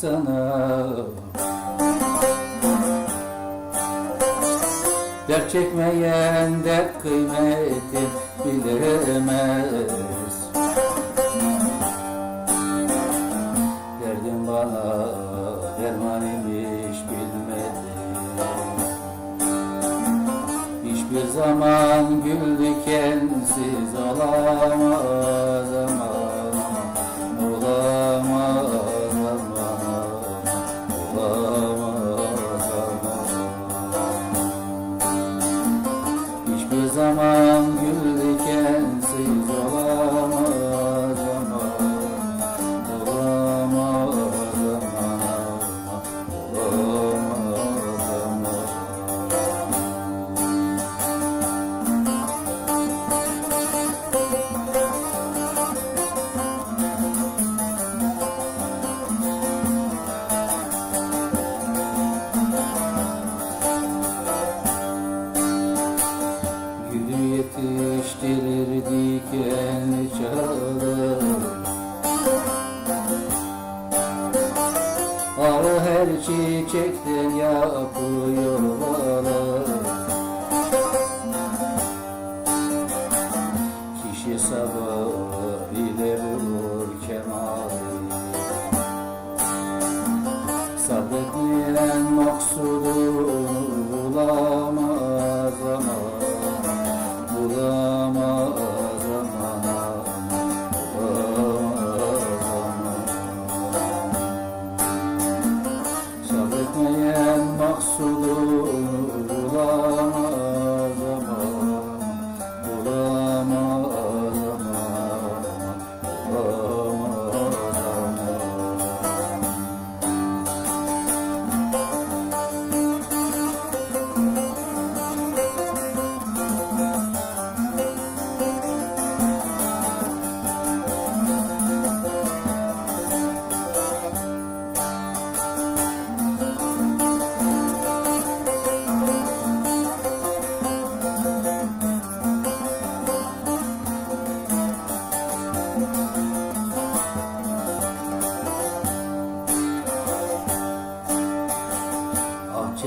sana Dert çekmeyen dert kıymeti bilemez. Derdim bana derman imiş bilmedim Hiçbir zaman gül dikensiz olamaz aman Hiçbir yetiştirir dikenli çalı Arı her çiçekten yapıyor balı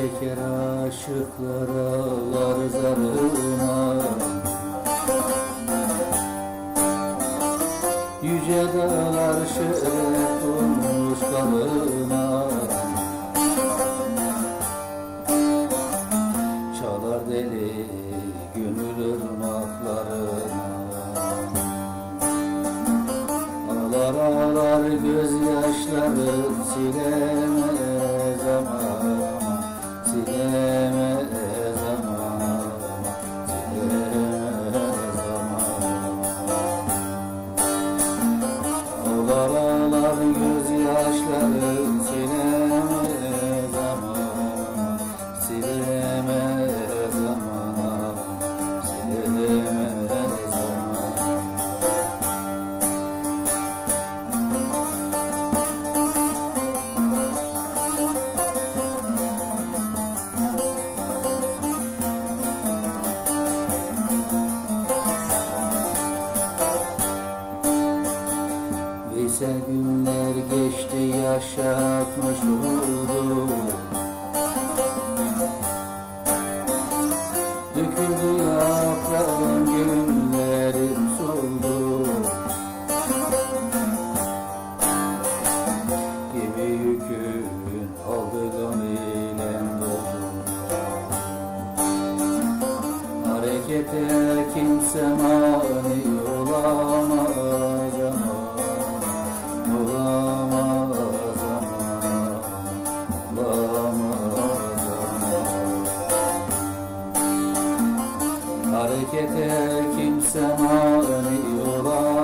çeker aşıklar ağlar zarına. Yüce dağlar şeref olmuş kalına Çalar deli gönül ırmaklarına Ağlar ağlar gözyaşları silemez ama Silemez Veysel günler geçti yaşatmış oldu Döküldü Harekete kimse mani olamaz